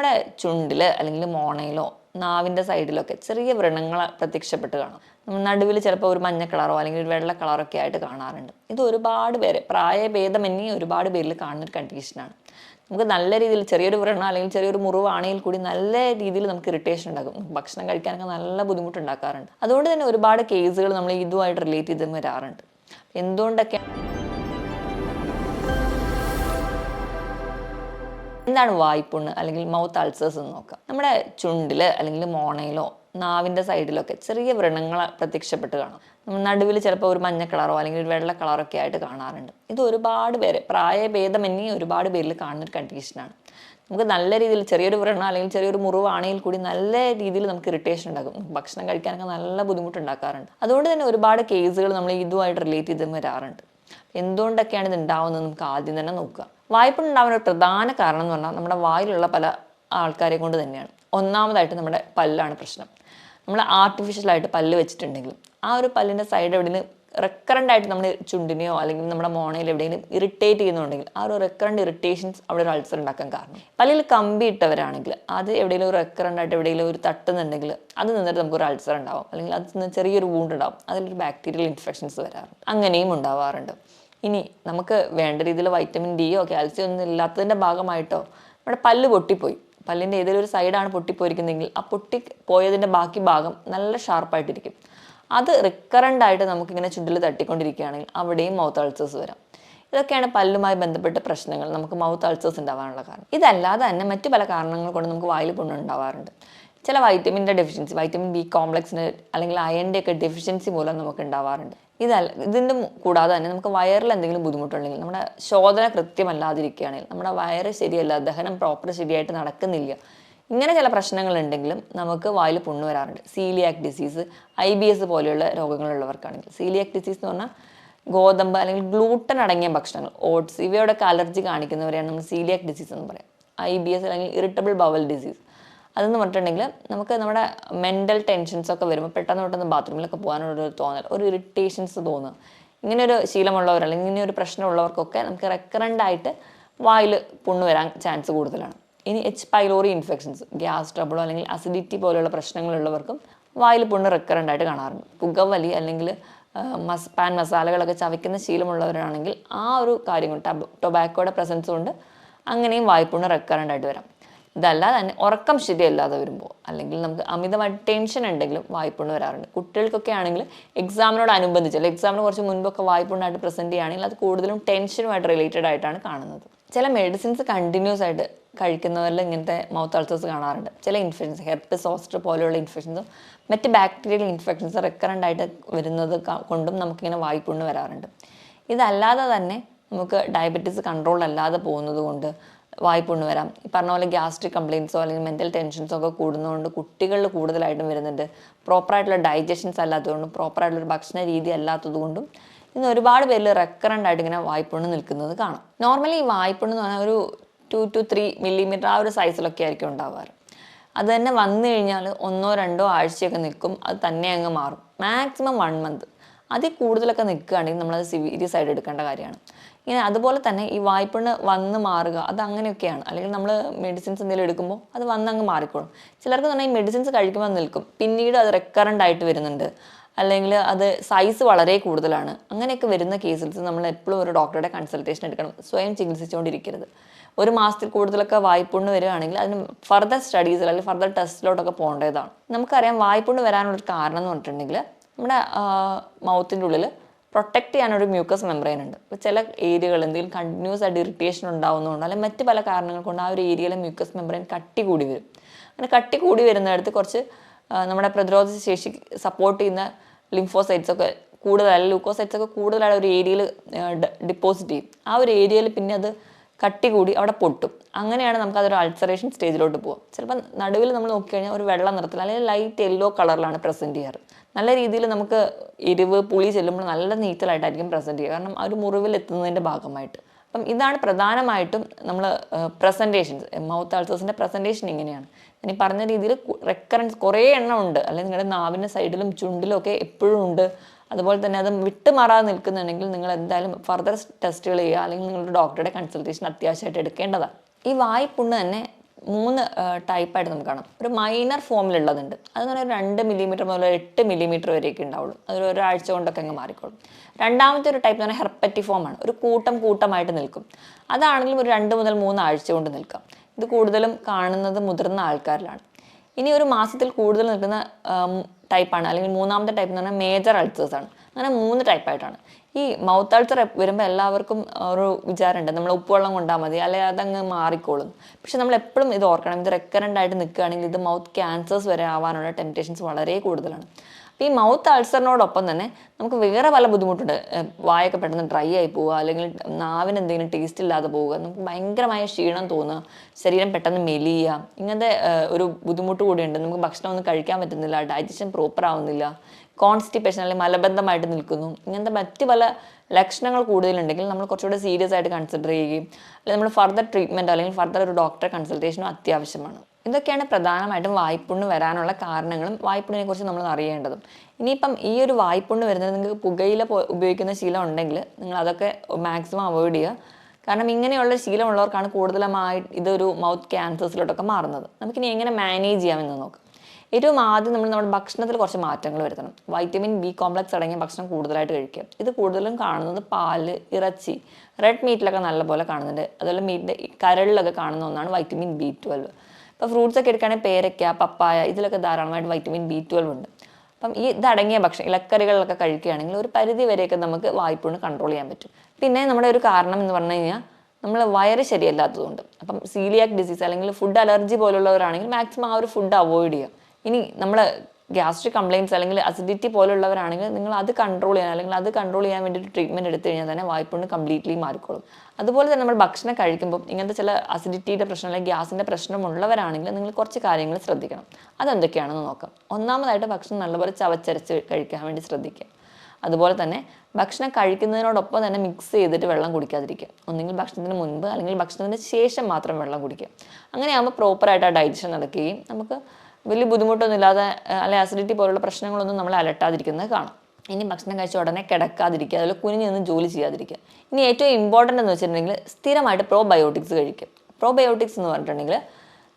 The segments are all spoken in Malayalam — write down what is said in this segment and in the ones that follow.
നമ്മുടെ ചുണ്ടിൽ അല്ലെങ്കിൽ മോണയിലോ നാവിന്റെ സൈഡിലൊക്കെ ചെറിയ വ്രണങ്ങൾ പ്രത്യക്ഷപ്പെട്ട് കാണും. നടുവിൽ ചിലപ്പോൾ ഒരു മഞ്ഞ കളറോ അല്ലെങ്കിൽ ഒരു വെള്ള കളറൊക്കെ ആയിട്ട് കാണാറുണ്ട്. ഇത് ഒരുപാട് പേര് പ്രായഭേദമന്യേ ഒരുപാട് പേരിൽ കാണുന്നൊരു കണ്ടീഷനാണ് നമുക്ക് നല്ല രീതിയിൽ ചെറിയൊരു വ്രണം അല്ലെങ്കിൽ ചെറിയൊരു മുറിവാണെങ്കിൽ കൂടി നല്ല രീതിയിൽ നമുക്ക് ഇറിറ്റേഷൻ ഉണ്ടാകും. ഭക്ഷണം കഴിക്കാനൊക്കെ നല്ല ബുദ്ധിമുട്ടുണ്ടാക്കാറുണ്ട്. അതുകൊണ്ട് തന്നെ ഒരുപാട് കേസുകൾ നമ്മൾ ഇതുമായിട്ട് റിലേറ്റ് ചെയ്ത് വരാറുണ്ട്. എന്തുകൊണ്ടൊക്കെ എന്താണ് വായ്പുണ്ണ് അല്ലെങ്കിൽ മൗത്ത് അൾസേഴ്സ് എന്ന് നോക്കാം. നമ്മുടെ ചുണ്ടിൽ അല്ലെങ്കിൽ മോണയിലോ നാവിന്റെ സൈഡിലൊക്കെ ചെറിയ വ്രണങ്ങൾ പ്രത്യക്ഷപ്പെട്ട് കാണാം. നടുവിൽ ചിലപ്പോൾ ഒരു മഞ്ഞ കളറോ അല്ലെങ്കിൽ ഒരു വെള്ള കളറോ ഒക്കെ ആയിട്ട് കാണാറുണ്ട്. ഇത് ഒരുപാട് പേര് പ്രായഭേദമന്യേ ഒരുപാട് പേരിൽ കാണുന്ന ഒരു കണ്ടീഷനാണ് നമുക്ക് നല്ല രീതിയിൽ ചെറിയൊരു വ്രണം അല്ലെങ്കിൽ ചെറിയൊരു മുറിവാണെങ്കിൽ കൂടി നല്ല രീതിയിൽ നമുക്ക് ഇറിറ്റേഷൻ ഉണ്ടാകും. ഭക്ഷണം കഴിക്കാനൊക്കെ നല്ല ബുദ്ധിമുട്ടുണ്ടാക്കാറുണ്ട്. അതുകൊണ്ട് തന്നെ ഒരുപാട് കേസുകൾ നമ്മൾ ഇതുമായിട്ട് റിലേറ്റ് ചെയ്ത് വരാറുണ്ട് എന്തുകൊണ്ടൊക്കെയാണ് ഇത് ഉണ്ടാവുന്നത്? നമുക്ക് ആദ്യം തന്നെ നോക്കുക. വായ്പുണ്ടാവുന്ന ഒരു പ്രധാന കാരണം എന്ന് പറഞ്ഞാൽ നമ്മുടെ വായിലുള്ള പല ആൾക്കാരെ കൊണ്ട് തന്നെയാണ്. ഒന്നാമതായിട്ട് നമ്മുടെ പല്ലാണ് പ്രശ്നം. നമ്മൾ ആർട്ടിഫിഷ്യലായിട്ട് പല്ല് വെച്ചിട്ടുണ്ടെങ്കിലും ആ ഒരു പല്ലിന്റെ സൈഡ് എവിടെയെങ്കിലും റെക്കറന്റ് ആയിട്ട് നമ്മൾ ചുണ്ടിനെയോ അല്ലെങ്കിൽ നമ്മുടെ മോണയിൽ എവിടെയെങ്കിലും ഇറിറ്റേറ്റ് ചെയ്യുന്നുണ്ടെങ്കിൽ ആ ഒരു റെക്കറന്റ് ഇറിറ്റേഷൻസ് അവിടെ ഒരു അൾസർ ഉണ്ടാക്കാൻ കാരണം. പല്ലിൽ കമ്പി ഇട്ടവരാണെങ്കിൽ അത് എവിടെയെങ്കിലും ഒരു റെക്കറന്റ് ആയിട്ട് എവിടെയെങ്കിലും ഒരു തട്ടുന്നുണ്ടെങ്കിൽ അത് നിന്നിട്ട് നമുക്കൊരു അൾസർ ഉണ്ടാവും. അല്ലെങ്കിൽ അത് നിന്ന് ചെറിയൊരു വൂണ്ട് ഉണ്ടാവും. അതിലൊരു ബാക്ടീരിയൽ ഇൻഫെക്ഷൻസ് വരാറുണ്ട്. അങ്ങനെയും ഉണ്ടാവാറുണ്ട്. ഇനി നമുക്ക് വേണ്ട രീതിയിൽ വൈറ്റമിൻ ഡിയോ കാൽസ്യം ഒന്നും ഇല്ലാത്തതിന്റെ ഭാഗമായിട്ടോ നമ്മുടെ പല്ല് പൊട്ടിപ്പോയി. പല്ലിന്റെ ഏതെങ്കിലും ഒരു സൈഡാണ് പൊട്ടിപ്പോയിരിക്കുന്നതെങ്കിൽ ആ പൊട്ടി പോയതിന്റെ ബാക്കി ഭാഗം നല്ല ഷാർപ്പായിട്ടിരിക്കും അത് റിക്കറന്റ് ആയിട്ട് നമുക്കിങ്ങനെ ചുണ്ടിൽ തട്ടിക്കൊണ്ടിരിക്കുകയാണെങ്കിൽ അവിടെയും മൗത്ത് അൾസേഴ്സ് വരാം. ഇതൊക്കെയാണ് പല്ലുമായി ബന്ധപ്പെട്ട പ്രശ്നങ്ങൾ. നമുക്ക് മൗത്ത് അൾസേഴ്സ് ഉണ്ടാവാനുള്ള കാരണം. ഇതല്ലാതെ തന്നെ മറ്റു പല കാരണങ്ങൾ കൊണ്ട് നമുക്ക് വായിൽ പുണ്ണുണ്ടാവാറുണ്ട് ചില വൈറ്റമിന്റെ ഡെഫിഷ്യൻസി വൈറ്റമിൻ ബി കോംപ്ലക്സിന് അല്ലെങ്കിൽ അയണിന്റെ ഒക്കെ ഡെഫിഷ്യൻസി മൂലം നമുക്ക് ഉണ്ടാവാറുണ്ട്. ഇതല്ല ഇതിന്റെ കൂടാതെ തന്നെ നമുക്ക് വയറിൽ എന്തെങ്കിലും ബുദ്ധിമുട്ടുണ്ടെങ്കിൽ നമ്മുടെ ശോധന കൃത്യമല്ലാതിരിക്കുകയാണെങ്കിൽ നമ്മുടെ വയറ് ശരിയല്ല ദഹനം പ്രോപ്പർ ശരിയായിട്ട് നടക്കുന്നില്ല ഇങ്ങനെ ചില പ്രശ്നങ്ങളുണ്ടെങ്കിലും നമുക്ക് വായിൽ പുണ്ണ് വരാറുണ്ട്. Celiac disease I B S പോലെയുള്ള രോഗങ്ങളുള്ളവർക്കാണെങ്കിൽ സീലിയാക് ഡിസീസ് എന്ന് പറഞ്ഞാൽ ഗോതമ്പ് അല്ലെങ്കിൽ ഗ്ലൂട്ടൻ അടങ്ങിയ ഭക്ഷണങ്ങൾ ഓട്സ് ഇവയോടൊക്കെ അലർജി കാണിക്കുന്നവരെയാണ് നമ്മൾ സീലിയാക് ഡിസീസ് എന്ന് പറയാം ഐ ബി എസ് അല്ലെങ്കിൽ ഇറിറ്റബിൾ ബവൽ ഡിസീസ് അതെന്ന് പറഞ്ഞിട്ടുണ്ടെങ്കിൽ നമുക്ക് നമ്മുടെ മെന്റൽ ടെൻഷൻസ് ഒക്കെ വരുമ്പോൾ പെട്ടെന്ന് പെട്ടെന്ന് ബാത്റൂമിലൊക്കെ പോകാനുള്ള ഒരു തോന്നൽ ഒരു ഇറിറ്റേഷൻസ് തോന്നുക ഇങ്ങനെ ഒരു ശീലമുള്ളവർ അല്ലെങ്കിൽ ഇങ്ങനെ ഒരു പ്രശ്നമുള്ളവർക്കൊക്കെ നമുക്ക് റെക്കറന്റ് ആയിട്ട് വായിൽ പുണ്ണ് വരാൻ ചാൻസ് കൂടുതലാണ്. ഇനി എച്ച് പൈലോറി ഇൻഫെക്ഷൻസ് ഗ്യാസ് ട്രബിളോ അല്ലെങ്കിൽ അസിഡിറ്റി പോലെയുള്ള പ്രശ്നങ്ങളുള്ളവർക്കും വായിൽ പുണ്ണ് റെക്കറന്റ് ആയിട്ട് കാണാറുണ്ട്. പുകവലി അല്ലെങ്കിൽ മസ് പാൻ മസാലകളൊക്കെ ചവയ്ക്കുന്ന ശീലമുള്ളവരാണെങ്കിൽ ആ ഒരു കാര്യം കൊണ്ട് ടബ ടൊബാക്കോയുടെ പ്രസൻസ് കൊണ്ട് അങ്ങനെയും വായ്പുണ്ണ് റെക്കറന്റ് ആയിട്ട് വരാം. ഇതല്ലാതെ തന്നെ ഉറക്കം ശരിയല്ലാതെ വരുമ്പോൾ അല്ലെങ്കിൽ നമുക്ക് അമിതമായിട്ട് ടെൻഷൻ ഉണ്ടെങ്കിലും വായ്പുണ്ണ് വരാറുണ്ട്. കുട്ടികൾക്കൊക്കെ ആണെങ്കിൽ എക്സാമിനോട് അനുബന്ധിച്ച് അല്ലെങ്കിൽ എക്സാമിന് കുറച്ച് മുൻപൊക്കെ വായ്പുണ്ണായിട്ട് പ്രസന്റ് ചെയ്യുകയാണെങ്കിൽ അത് കൂടുതലും ടെൻഷനുമായിട്ട് റിലേറ്റഡ് ആയിട്ടാണ് കാണുന്നത്. ചില മെഡിസിൻസ് കണ്ടിന്യൂസ് ആയിട്ട് കഴിക്കുന്നവരിൽ ഇങ്ങനത്തെ മൗത്ത് അൾസേഴ്സ് കാണാറുണ്ട്. ചില ഇൻഫെക്ഷൻസ് ഹെർപ്പസ് സോസ്റ്റർ പോലെയുള്ള ഇൻഫെക്ഷൻസും മറ്റ് ബാക്ടീരിയൽ ഇൻഫെക്ഷൻസ് റെക്കറന്റ് ആയിട്ട് വരുന്നത് കൊണ്ടും നമുക്കിങ്ങനെ വായ്പുണ്ണ് വരാറുണ്ട്. ഇതല്ലാതെ തന്നെ നമുക്ക് ഡയബറ്റീസ് കൺട്രോൾ അല്ലാതെ പോകുന്നത് കൊണ്ട് വായ്പുണ്ണ് വരാം. ഈ പറഞ്ഞ പോലെ ഗ്യാസ്ട്രിക് കംപ്ലയിൻസോ അല്ലെങ്കിൽ മെന്റൽ ടെൻഷൻസോ ഒക്കെ കൂടുന്നതുകൊണ്ട് കുട്ടികളിൽ കൂടുതലായിട്ടും വരുന്നുണ്ട്. പ്രോപ്പറായിട്ടുള്ള ഡൈജഷൻസ് അല്ലാത്തതുകൊണ്ടും പ്രോപ്പറായിട്ടുള്ള ഭക്ഷണ രീതി അല്ലാത്തതുകൊണ്ടും ഇന്ന് ഒരുപാട് പേരിൽ റെക്കറന്റ് ആയിട്ട് ഇങ്ങനെ വായ്പുണ്ണ് നിൽക്കുന്നത് കാണാം. നോർമലി ഈ വായ്പുണ്ണ് എന്ന് പറഞ്ഞാൽ ഒരു ടു ടു ത്രീ മില്ലിമീറ്റർ ആ ഒരു സൈസിലൊക്കെ ആയിരിക്കും ഉണ്ടാവാറ്. അത് തന്നെ വന്നു കഴിഞ്ഞാൽ ഒന്നോ രണ്ടോ ആഴ്ചയൊക്കെ നിൽക്കും അത് തന്നെ അങ്ങ് മാറും. മാക്സിമം വൺ മന്ത് അതിൽ കൂടുതലൊക്കെ നിൽക്കുകയാണെങ്കിൽ നമ്മളത് സീരിയസ് ആയിട്ട് എടുക്കേണ്ട കാര്യമാണ്. ഇങ്ങനെ അതുപോലെ തന്നെ ഈ വായ്പണ് വന്ന് മാറുക അത് അങ്ങനെയൊക്കെയാണ് അല്ലെങ്കിൽ നമ്മൾ മെഡിസിൻസ് എന്തെങ്കിലും എടുക്കുമ്പോൾ അത് വന്ന് അങ്ങ് മാറിക്കോളും. ചിലർക്ക് തന്നെ ഈ മെഡിസിൻസ് കഴിക്കുമ്പോൾ നിൽക്കും. പിന്നീട് അത് റെക്കറന്റ് ആയിട്ട് വരുന്നുണ്ട്. അല്ലെങ്കിൽ അത് സൈസ് വളരെ കൂടുതലാണ്. അങ്ങനെയൊക്കെ വരുന്ന കേസിൽസ് നമ്മൾ എപ്പോഴും ഒരു ഡോക്ടറുടെ കൺസൾട്ടേഷൻ എടുക്കണം. സ്വയം ചികിത്സിച്ചുകൊണ്ടിരിക്കരുത് ഒരു മാസത്തിൽ കൂടുതലൊക്കെ വായ്പുണ്ണ് വരികയാണെങ്കിൽ അതിന് ഫർദർ സ്റ്റഡീസിൽ അല്ലെങ്കിൽ ഫർദർ ടെസ്റ്റിലോട്ടൊക്കെ പോകേണ്ടതാണ്. നമുക്കറിയാം വായ്പുണ്ണ് വരാനുള്ളൊരു കാരണം എന്ന് പറഞ്ഞിട്ടുണ്ടെങ്കിൽ നമ്മുടെ മൗത്തിന്റെ ഉള്ളിൽ പ്രൊട്ടക്റ്റ് ചെയ്യാനൊരു മ്യൂക്കസ് മെമ്പറൈൻ ഉണ്ട്. അപ്പോൾ ചില ഏരിയകൾ എന്തെങ്കിലും കണ്ടിന്യൂസ് ആയിട്ട് ഇറിറ്റേഷൻ ഉണ്ടാവുന്നതുകൊണ്ട് അല്ലെങ്കിൽ മറ്റ് പല കാരണങ്ങൾ കൊണ്ട് ആ ഒരു ഏരിയയിലെ മ്യൂക്കസ് മെമ്പറൈൻ കട്ടി കൂടി വരും. അങ്ങനെ കട്ടി കൂടി വരുന്നിടത്ത് കുറച്ച് നമ്മുടെ പ്രതിരോധ ശേഷി സപ്പോർട്ട് ചെയ്യുന്ന ലിംഫോസൈറ്റ്സ് ഒക്കെ കൂടുതൽ അല്ലെങ്കിൽ ലൂക്കോസൈറ്റ്സ് ഒക്കെ കൂടുതലായിട്ട് ഒരു ഏരിയയിൽ ഡിപ്പോസിറ്റ് ചെയ്യും. ആ ഒരു ഏരിയയിൽ പിന്നെ അത് കട്ടി കൂടി അവിടെ പൊട്ടും. അങ്ങനെയാണ് നമുക്ക് അതൊരു അൾസറേഷൻ സ്റ്റേജിലോട്ട് പോകും ചിലപ്പോൾ നടുവിൽ നമ്മൾ നോക്കിക്കഴിഞ്ഞാൽ ഒരു വെള്ള നിറത്തിൽ അല്ലെങ്കിൽ ലൈറ്റ് യെല്ലോ കളറിലാണ് പ്രസന്റ് ചെയ്യാറ്. നല്ല രീതിയിൽ നമുക്ക് എരിവ് പുളി ചെല്ലുമ്പോൾ നല്ല നീറ്റലായിട്ടായിരിക്കും പ്രസന്റ് ചെയ്യുക. കാരണം ആ ഒരു മുറിവിൽ എത്തുന്നതിന്റെ ഭാഗമായിട്ട്. അപ്പം ഇതാണ് പ്രധാനമായിട്ടും നമ്മൾ പ്രസന്റേഷൻസ് മൗത്ത് അൾസേഴ്സിന്റെ പ്രസന്റേഷൻ ഇങ്ങനെയാണ്. ഞാൻ ഈ പറഞ്ഞ രീതിയിൽ റെക്കറൻസ് കുറേ എണ്ണം ഉണ്ട്. അല്ലെങ്കിൽ നിങ്ങളുടെ നാവിന്റെ സൈഡിലും ചുണ്ടിലും ഒക്കെ എപ്പോഴും ഉണ്ട്. അതുപോലെ തന്നെ അത് വിട്ടുമാറാതെ നിൽക്കുന്നുണ്ടെങ്കിൽ നിങ്ങൾ എന്തായാലും ഫർദർ ടെസ്റ്റുകൾ ചെയ്യുക അല്ലെങ്കിൽ നിങ്ങളുടെ ഡോക്ടറുടെ കൺസൾട്ടേഷൻ അത്യാവശ്യമായിട്ട് എടുക്കേണ്ടതാണ്. ഈ വായ്പുണ്ണ് തന്നെ മൂന്ന് ടൈപ്പായിട്ട് നമുക്ക് കാണാം. ഒരു മൈനർ ഫോമിലുള്ളതുണ്ട് അതെന്ന് പറഞ്ഞാൽ രണ്ട് മില്ലിമീറ്റർ മുതൽ എട്ട് മില്ലിമീറ്റർ വരെയൊക്കെ ഉണ്ടാവുള്ളൂ. അതൊരു ഒരാഴ്ച കൊണ്ടൊക്കെ അങ്ങ് മാറിക്കോളും. രണ്ടാമത്തെ ഒരു ടൈപ്പ് എന്ന് പറഞ്ഞാൽ ഹെർപ്പറ്റി ഫോമാണ് ഒരു കൂട്ടം കൂട്ടമായിട്ട് നിൽക്കും. അതാണെങ്കിലും ഒരു രണ്ട് മുതൽ മൂന്ന് ആഴ്ച കൊണ്ട് നിൽക്കാം. ഇത് കൂടുതലും കാണുന്നത് മുതിർന്ന ആൾക്കാരിലാണ്. ഇനി ഒരു മാസത്തിൽ കൂടുതൽ നിൽക്കുന്ന ടൈപ്പാണ്. അല്ലെങ്കിൽ മൂന്നാമത്തെ ടൈപ്പ് എന്ന് പറഞ്ഞാൽ മേജർ അൾസേഴ്സ് ആണ്. അങ്ങനെ മൂന്ന് ടൈപ്പായിട്ടാണ് ഈ മൗത്ത് അൾസർ വരുമ്പോൾ എല്ലാവർക്കും ഒരു വിചാരമുണ്ട്. നമ്മൾ ഉപ്പുവെള്ളം കൊണ്ടാൽ മതി. അല്ലെങ്കിൽ അതങ്ങ് മാറിക്കോളും. പക്ഷെ നമ്മൾ എപ്പോഴും ഇത് ഓർക്കണം. ഇത് റെക്കറന്റ് ആയിട്ട് നിൽക്കുകയാണെങ്കിൽ ഇത് മൗത്ത് ക്യാൻസേഴ്സ് വരെ ആവാനുള്ള ടെംപ്റ്റേഷൻസ് വളരെ കൂടുതലാണ്. അപ്പോൾ ഈ മൗത്ത് അൾസറിനോടൊപ്പം തന്നെ നമുക്ക് വേറെ പല ബുദ്ധിമുട്ടുണ്ട്. വായൊക്കെ പെട്ടെന്ന് ഡ്രൈ ആയി പോവുക അല്ലെങ്കിൽ നാവിന് എന്തെങ്കിലും ടേസ്റ്റ് ഇല്ലാതെ പോവുക നമുക്ക് ഭയങ്കരമായ ക്ഷീണം തോന്നുക ശരീരം പെട്ടെന്ന് മെലിയുക ഇങ്ങനത്തെ ഒരു ബുദ്ധിമുട്ട് കൂടിയുണ്ട് നമുക്ക് ഭക്ഷണം ഒന്നും കഴിക്കാൻ പറ്റുന്നില്ല ഡൈജഷൻ പ്രോപ്പർ ആവുന്നില്ല കോൺസ്റ്റിപ്പേഷൻ അല്ലെങ്കിൽ മലബന്ധമായിട്ട് നിൽക്കുന്നു ഇങ്ങനത്തെ മറ്റ് പല ലക്ഷണങ്ങൾ കൂടുതലുണ്ടെങ്കിൽ നമ്മൾ കുറച്ചുകൂടെ സീരിയസ് ആയിട്ട് കൺസിഡർ ചെയ്യുകയും അല്ലെങ്കിൽ നമ്മൾ ഫർദർ ട്രീറ്റ്മെന്റോ അല്ലെങ്കിൽ ഫർദർ ഒരു ഡോക്ടറെ കൺസൾട്ടേഷനോ അത്യാവശ്യമാണ്. ഇതൊക്കെയാണ് പ്രധാനമായിട്ടും വായ്പുണ്ണ് വരാനുള്ള കാരണങ്ങളും വായ്പുണ്ണിനെ കുറിച്ച് നമ്മൾ അറിയേണ്ടതും. ഇനിയിപ്പം ഈ ഒരു വായ്പുണ്ണ് വരുന്നത് നിങ്ങൾക്ക് പുകയില ഉപയോഗിക്കുന്ന ശീലം ഉണ്ടെങ്കിൽ നിങ്ങൾ അതൊക്കെ മാക്സിമം അവോയ്ഡ് ചെയ്യുക. കാരണം ഇങ്ങനെയുള്ള ശീലമുള്ളവർക്കാണ് കൂടുതലുമായി ഇതൊരു മൗത്ത് ക്യാൻസേഴ്സിലോട്ടൊക്കെ മാറുന്നത്. നമുക്കിനി എങ്ങനെ മാനേജ് ചെയ്യാമെന്ന് നോക്കാം. ഏറ്റവും ആദ്യം നമ്മൾ നമ്മുടെ ഭക്ഷണത്തിൽ കുറച്ച് മാറ്റങ്ങൾ വരുത്തണം. വൈറ്റമിൻ ബി കോംപ്ലക്സ് അടങ്ങിയ ഭക്ഷണം കൂടുതലായിട്ട് കഴിക്കുക. ഇത് കൂടുതലും കാണുന്നത് പാൽ ഇറച്ചി റെഡ് മീറ്റിലൊക്കെ നല്ലപോലെ കാണുന്നുണ്ട്. അതുപോലെ മീറ്റിന്റെ കരളിലൊക്കെ കാണുന്ന ഒന്നാണ് വൈറ്റമിൻ ബി ട്വൽവ് ഇപ്പോൾ ഫ്രൂട്ട്സ് ഒക്കെ എടുക്കുകയാണെങ്കിൽ പേരയ്ക്ക പപ്പായ ഇതിലൊക്കെ ധാരാളമായിട്ട് വൈറ്റമിൻ ബി ട്വൽവ് ഉണ്ട്. അപ്പം ഈ ഇതടങ്ങിയ ഭക്ഷണം ഇലക്കറികളിലൊക്കെ കഴിക്കുകയാണെങ്കിൽ ഒരു പരിധി വരെയൊക്കെ നമുക്ക് വായ്പൂണ് കൺട്രോൾ ചെയ്യാൻ പറ്റും. പിന്നെ നമ്മുടെ ഒരു കാരണം എന്ന് പറഞ്ഞു കഴിഞ്ഞാൽ നമ്മൾ വയറ് ശരിയല്ലാത്തതുകൊണ്ട്. അപ്പം സീലിയാക് ഡിസീസ് അല്ലെങ്കിൽ ഫുഡ് അലർജി പോലുള്ളവരാണെങ്കിൽ മാക്സിമം ആ ഒരു ഫുഡ് അവോയ്ഡ് ചെയ്യുക. ഇനി നമ്മൾ ഗ്യാസ്ട്രിക് കംപ്ലയിൻസ് അല്ലെങ്കിൽ അസിഡിറ്റി പോലുള്ളവരാണെങ്കിൽ നിങ്ങൾ അത് കൺട്രോൾ ചെയ്യാൻ അല്ലെങ്കിൽ അത് കൺട്രോൾ ചെയ്യാൻ വേണ്ടിയിട്ട് ട്രീറ്റ്മെന്റ് എടുത്തു കഴിഞ്ഞാൽ തന്നെ വായ്പുണ്ണ് കംപ്ലീറ്റ്ലി മാറിക്കോളും. അതുപോലെ തന്നെ നമ്മൾ ഭക്ഷണം കഴിക്കുമ്പോൾ ഇങ്ങനത്തെ ചില അസിഡിറ്റിയുടെ പ്രശ്നം അല്ലെങ്കിൽ ഗ്യാസിന്റെ പ്രശ്നമുള്ളവരാണെങ്കിൽ നിങ്ങൾ കുറച്ച് കാര്യങ്ങൾ ശ്രദ്ധിക്കണം. അതെന്തൊക്കെയാണെന്ന് നോക്കാം. ഒന്നാമതായിട്ട് ഭക്ഷണം നല്ലപോലെ ചവച്ചരച്ച് കഴിക്കാൻ വേണ്ടി ശ്രദ്ധിക്കുക. അതുപോലെ തന്നെ ഭക്ഷണം കഴിക്കുന്നതിനോടൊപ്പം തന്നെ മിക്സ് ചെയ്തിട്ട് വെള്ളം കുടിക്കാതിരിക്കുക. ഒന്നെങ്കിൽ ഭക്ഷണത്തിന് മുൻപ് അല്ലെങ്കിൽ ഭക്ഷണത്തിന് ശേഷം മാത്രം വെള്ളം കുടിക്കുക. അങ്ങനെയാകുമ്പോൾ പ്രോപ്പറായിട്ട് ആ ഡൈജഷൻ നടക്കുകയും നമുക്ക് വലിയ ബുദ്ധിമുട്ടൊന്നും ഇല്ലാതെ അല്ലെ അസിഡിറ്റി പോലുള്ള പ്രശ്നങ്ങളൊന്നും നമ്മൾ അലട്ടാതിരിക്കുന്നത് കാണാം. ഇനി ഭക്ഷണം കഴിച്ച ഉടനെ കിടക്കാതിരിക്കുക അതുപോലെ കുനിഞ്ഞ് നിന്ന് ജോലി ചെയ്യാതിരിക്കുക. ഇനി ഏറ്റവും ഇമ്പോർട്ടന്റ് എന്ന് വെച്ചിട്ടുണ്ടെങ്കിൽ സ്ഥിരമായിട്ട് പ്രോബയോട്ടിക്സ് കഴിക്കുക. പ്രോബയോട്ടിക്സ് എന്ന് പറഞ്ഞിട്ടുണ്ടെങ്കിൽ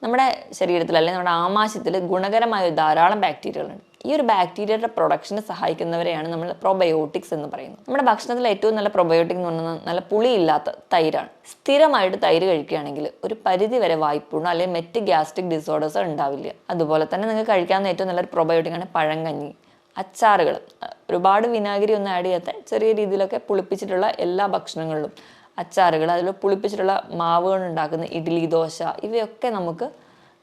നമ്മുടെ ശരീരത്തിൽ അല്ലെങ്കിൽ നമ്മുടെ ആമാശയത്തിൽ ഗുണകരമായ ധാരാളം ബാക്ടീരിയകളുണ്ട് ഈ ഒരു ബാക്ടീരിയയുടെ പ്രൊഡക്ഷന് സഹായിക്കുന്നവരെയാണ് നമ്മൾ പ്രൊബയോട്ടിക്സ് എന്ന് പറയുന്നത്. നമ്മുടെ ഭക്ഷണത്തിൽ ഏറ്റവും നല്ല പ്രൊബയോട്ടിക് എന്ന് പറയുന്നത് നല്ല പുളിയില്ലാത്ത തൈരാണ്. സ്ഥിരമായിട്ട് തൈര് കഴിക്കുകയാണെങ്കിൽ ഒരു പരിധി വരെ വായ്പുണ്ണോ അല്ലെങ്കിൽ മെറ്റ് ഗ്യാസ്ട്രിക് ഡിസോർഡേഴ്സ് ഉണ്ടാവില്ല. അതുപോലെ തന്നെ നിങ്ങൾക്ക് കഴിക്കാവുന്ന ഏറ്റവും നല്ലൊരു പ്രൊബയോട്ടിക്കാണ് പഴങ്കഞ്ഞി അച്ചാറുകൾ. ഒരുപാട് വിനാഗിരി ഒന്നും ആഡ് ചെയ്യാത്ത ചെറിയ രീതിയിലൊക്കെ പുളിപ്പിച്ചിട്ടുള്ള എല്ലാ ഭക്ഷണങ്ങളിലും അച്ചാറുകൾ അതിൽ പുളിപ്പിച്ചിട്ടുള്ള മാവുകൾ ഉണ്ടാക്കുന്ന ഇഡ്ഡലി ദോശ ഇവയൊക്കെ നമുക്ക്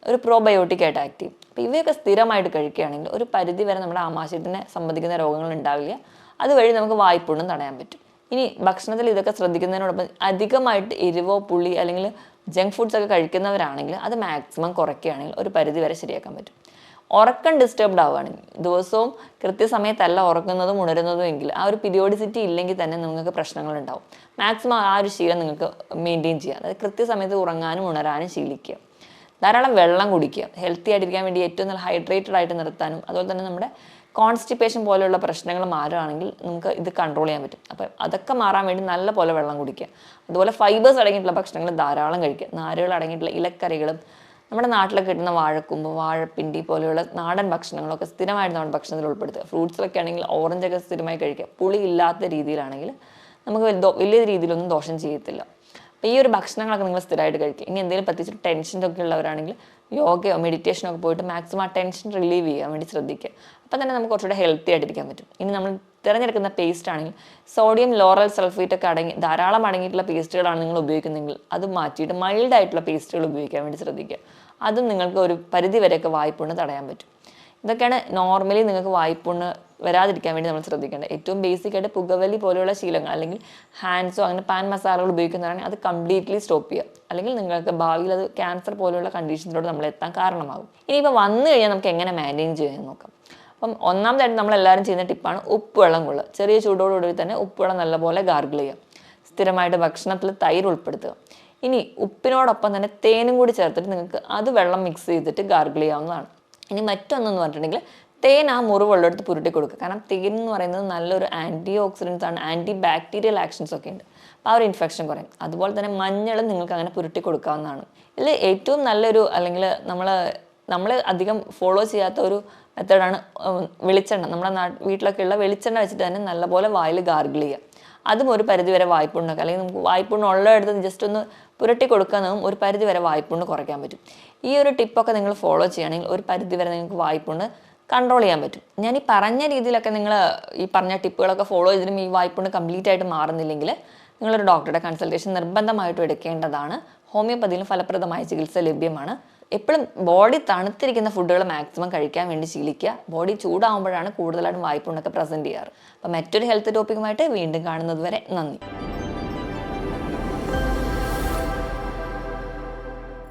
ഒരു പ്രോബയോട്ടിക് ആയിട്ട് ആക്ട് ചെയ്യും. അപ്പോൾ ഇവയൊക്കെ സ്ഥിരമായിട്ട് കഴിക്കുകയാണെങ്കിൽ ഒരു പരിധി വരെ നമ്മുടെ ആമാശയത്തിനെ സംബന്ധിക്കുന്ന രോഗങ്ങൾ ഉണ്ടാവില്ല. അതുവഴി നമുക്ക് വായ്പുണ്ണും തടയാൻ പറ്റും. ഇനി ഭക്ഷണത്തിൽ ഇതൊക്കെ ശ്രദ്ധിക്കുന്നതിനോടൊപ്പം അധികമായിട്ട് എരിവോ പുളി അല്ലെങ്കിൽ ജങ്ക് ഫുഡ്സ് ഒക്കെ കഴിക്കുന്നവരാണെങ്കിൽ അത് മാക്സിമം കുറയ്ക്കുകയാണെങ്കിൽ ഒരു പരിധി വരെ ശരിയാക്കാൻ പറ്റും. ഉറക്കം ഡിസ്റ്റർബ്ഡ് ആവുകയാണെങ്കിൽ ദിവസവും കൃത്യസമയത്തല്ല ഉറക്കുന്നതും ഉണരുന്നതും എങ്കിൽ ആ ഒരു പിരിയോഡിസിറ്റി ഇല്ലെങ്കിൽ തന്നെ നിങ്ങൾക്ക് പ്രശ്നങ്ങൾ ഉണ്ടാവും. മാക്സിമം ആ ഒരു ശീലം നിങ്ങൾക്ക് മെയിന്റെയിൻ ചെയ്യുക അതായത് കൃത്യസമയത്ത് ഉറങ്ങാനും ഉണരാനും ശീലിക്കുക. ധാരാളം വെള്ളം കുടിക്കുക. ഹെൽത്തി ആയിട്ടിരിക്കാൻ വേണ്ടി ഏറ്റവും നല്ല ഹൈഡ്രേറ്റഡ് ആയിട്ട് നിർത്താനും അതുപോലെ തന്നെ നമ്മുടെ കോൺസ്റ്റിപ്പേഷൻ പോലെയുള്ള പ്രശ്നങ്ങൾ മാറുകയാണെങ്കിൽ നമുക്ക് ഇത് കൺട്രോൾ ചെയ്യാൻ പറ്റും. അപ്പോൾ അതൊക്കെ മാറാൻ വേണ്ടി നല്ല പോലെ വെള്ളം കുടിക്കുക. അതുപോലെ ഫൈബേഴ്സ് അടങ്ങിയിട്ടുള്ള ഭക്ഷണങ്ങൾ ധാരാളം കഴിക്കുക. നാരുകൾ അടങ്ങിയിട്ടുള്ള ഇലക്കറികളും നമ്മുടെ നാട്ടിലൊക്കെ കിട്ടുന്ന വാഴക്കുമ്പ് വാഴപ്പിണ്ടി പോലെയുള്ള നാടൻ ഭക്ഷണങ്ങളൊക്കെ സ്ഥിരമായിട്ട് നമ്മുടെ ഭക്ഷണത്തിൽ ഉൾപ്പെടുത്തുക. ഫ്രൂട്ട്സിലൊക്കെ ആണെങ്കിൽ ഓറഞ്ചൊക്കെ സ്ഥിരമായി കഴിക്കുക. പുളി ഇല്ലാത്ത രീതിയിലാണെങ്കിൽ നമുക്ക് വലിയ രീതിയിലൊന്നും ദോഷം ചെയ്യത്തില്ല. അപ്പോൾ ഈ ഒരു ഭക്ഷണങ്ങളൊക്കെ നിങ്ങൾ സ്ഥിരമായിട്ട് കഴിക്കുക. ഇനി എന്തെങ്കിലും പ്രത്യേകിച്ച് ടെൻഷനൊക്കെ ഉള്ളവരാണെങ്കിൽ യോഗയോ മെഡിറ്റേഷനോ ഒക്കെ പോയിട്ട് മാക്സിമം ആ ടെൻഷൻ റിലീവ് ചെയ്യാൻ വേണ്ടി ശ്രദ്ധിക്കുക. അപ്പോൾ തന്നെ നമുക്ക് കുറച്ചുകൂടെ ഹെൽത്തി ആയിട്ടിരിക്കാൻ പറ്റും. ഇനി നമ്മൾ തിരഞ്ഞെടുക്കുന്ന പേസ്റ്റ് ആണെങ്കിൽ സോഡിയം ലോറൽ സൾഫേറ്റ് ഒക്കെ അടങ്ങി ധാരാളം അടങ്ങിയിട്ടുള്ള പേസ്റ്റുകളാണ് നിങ്ങൾ ഉപയോഗിക്കുന്നതെങ്കിൽ അത് മാറ്റിയിട്ട് മൈൽഡ് ആയിട്ടുള്ള പേസ്റ്റുകൾ ഉപയോഗിക്കാൻ വേണ്ടി ശ്രദ്ധിക്കുക. അതും നിങ്ങൾക്ക് ഒരു പരിധി വരെയൊക്കെ വായ്പുണ്ണ് തടയാൻ പറ്റും. ഇതൊക്കെയാണ് നോർമലി നിങ്ങൾക്ക് വായ്പുണ്ണ് വരാതിരിക്കാൻ വേണ്ടി നമ്മൾ ശ്രദ്ധിക്കേണ്ടത്. ഏറ്റവും ബേസിക് ആയിട്ട് പുകവലി പോലെയുള്ള ശീലങ്ങൾ അല്ലെങ്കിൽ ഹാൻഡ്സോ അങ്ങനെ പാൻ മസാലകൾ ഉപയോഗിക്കുന്നതാണെങ്കിൽ അത് കംപ്ലീറ്റ്ലി സ്റ്റോപ്പ് ചെയ്യുക. അല്ലെങ്കിൽ നിങ്ങൾക്ക് ഭാവിയിൽ അത് ക്യാൻസർ പോലെയുള്ള കണ്ടീഷൻസിലോട്ട് നമ്മൾ എത്താൻ കാരണമാകും. ഇനിയിപ്പോൾ വന്നു കഴിഞ്ഞാൽ നമുക്ക് എങ്ങനെ മാനേജ് ചെയ്യാൻ നോക്കാം. അപ്പം ഒന്നാമതായിട്ട് നമ്മൾ എല്ലാവരും ചെയ്യുന്ന ടിപ്പാണ് ഉപ്പുവെള്ളം കൊള്ളുക. ചെറിയ ചൂടോടുകൂടി തന്നെ ഉപ്പുവെള്ളം നല്ലപോലെ ഗാർഗിൾ ചെയ്യുക. സ്ഥിരമായിട്ട് ഭക്ഷണത്തിൽ തൈര് ഉൾപ്പെടുത്തുക. ഇനി ഉപ്പിനോടൊപ്പം തന്നെ തേനും കൂടി ചേർത്തിട്ട് നിങ്ങൾക്ക് അത് വെള്ളം മിക്സ് ചെയ്തിട്ട് ഗാർഗിൾ ചെയ്യാവുന്നതാണ്. ഇനി മറ്റൊന്നെന്ന് പറഞ്ഞിട്ടുണ്ടെങ്കിൽ തേൻ ആ മുറിവുള്ളെടുത്ത് പുരുട്ടി കൊടുക്കുക. കാരണം തേൻ എന്ന് പറയുന്നത് നല്ലൊരു ആന്റി ഓക്സിഡൻസ് ആണ് ആന്റി ബാക്ടീരിയൽ ആക്ഷൻസ് ഒക്കെ ഉണ്ട്. അപ്പോൾ ആ ഒരു ഇൻഫെക്ഷൻ കുറയും. അതുപോലെ തന്നെ മഞ്ഞളും നിങ്ങൾക്ക് അങ്ങനെ പുരട്ടി കൊടുക്കാവുന്നതാണ്. ഇതിൽ ഏറ്റവും നല്ലൊരു അല്ലെങ്കിൽ നമ്മൾ നമ്മൾ അധികം ഫോളോ ചെയ്യാത്ത ഒരു മെത്തേഡാണ് വെളിച്ചെണ്ണ. നമ്മുടെ നാ വീട്ടിലൊക്കെ ഉള്ള വെളിച്ചെണ്ണ വെച്ചിട്ട് തന്നെ നല്ലപോലെ വായിൽ ഗാർഗിൾ ചെയ്യുക. അതും ഒരു പരിധി വരെ വായ്പുണ്ണൊക്കെ അല്ലെങ്കിൽ നമുക്ക് വായ്പുണ്ണ് ഉള്ളയിടത്ത് ജസ്റ്റ് ഒന്ന് പുരട്ടി കൊടുക്കുന്നതും ഒരു പരിധി വരെ വായ്പുണ്ണ് കുറയ്ക്കാൻ പറ്റും. ഈ ഒരു ടിപ്പൊക്കെ നിങ്ങൾ ഫോളോ ചെയ്യുകയാണെങ്കിൽ ഒരു പരിധി വരെ നിങ്ങൾക്ക് വായ്പുണ്ണ് കൺട്രോൾ ചെയ്യാൻ പറ്റും. ഞാൻ ഈ പറഞ്ഞ രീതിയിലൊക്കെ നിങ്ങൾ ഈ പറഞ്ഞ ടിപ്പുകളൊക്കെ ഫോളോ ചെയ്തിട്ടും ഈ വായ്പുണ്ണ് കംപ്ലീറ്റ് ആയിട്ട് മാറുന്നില്ലെങ്കിൽ നിങ്ങളൊരു ഡോക്ടറുടെ കൺസൾട്ടേഷൻ നിർബന്ധമായിട്ടും എടുക്കേണ്ടതാണ്. ഹോമിയോപ്പതിയിലും ഫലപ്രദമായ ചികിത്സ ലഭ്യമാണ്. എപ്പോഴും ബോഡി തണുത്തിരിക്കുന്ന ഫുഡുകൾ മാക്സിമം കഴിക്കാൻ വേണ്ടി ശീലിക്കുക. ബോഡി ചൂടാവുമ്പോഴാണ് കൂടുതലായിട്ടും വായ്പുണ്ണൊക്കെ പ്രസന്റ് ചെയ്യാറ്. അപ്പോൾ മറ്റൊരു ഹെൽത്ത് ടോപ്പിക്കുമായിട്ട് വീണ്ടും കാണുന്നത് വരെ നന്ദി.